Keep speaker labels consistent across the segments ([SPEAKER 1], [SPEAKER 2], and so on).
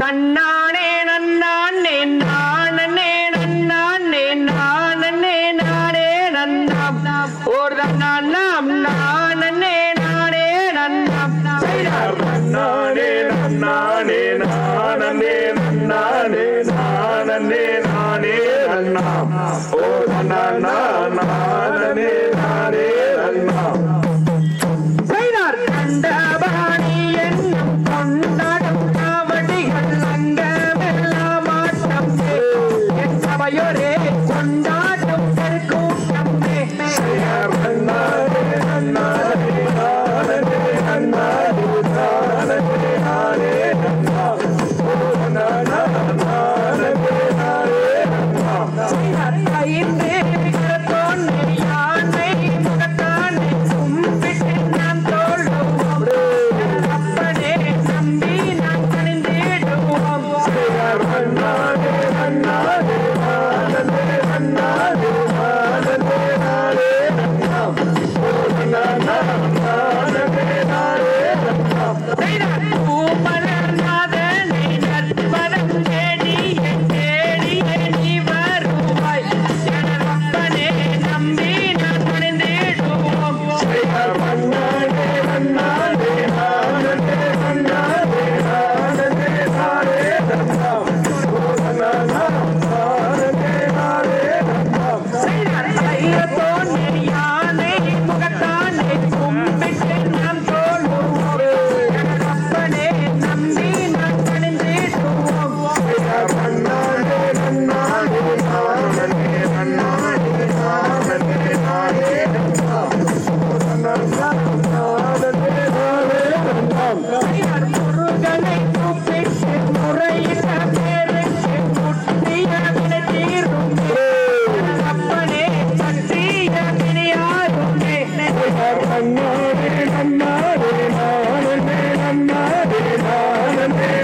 [SPEAKER 1] தன்னானே நன்னானே நானே நன்னானே நானே நானே நன்னாம். ஓர் தன்னாம் நானே நானே நன்னாம். நன்னானே
[SPEAKER 2] நன்னானே நானே நன்னானே நானே நானே நன்னாம்.
[SPEAKER 1] ஓர் தன்னானே I'm அண்ணாரே அண்ணாரே
[SPEAKER 2] நானே நானே நானே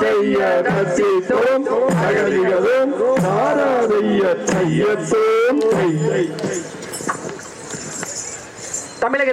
[SPEAKER 2] தையத்தையும் அகலிகளும் தாராதைய தையத்தும்
[SPEAKER 1] தமிழக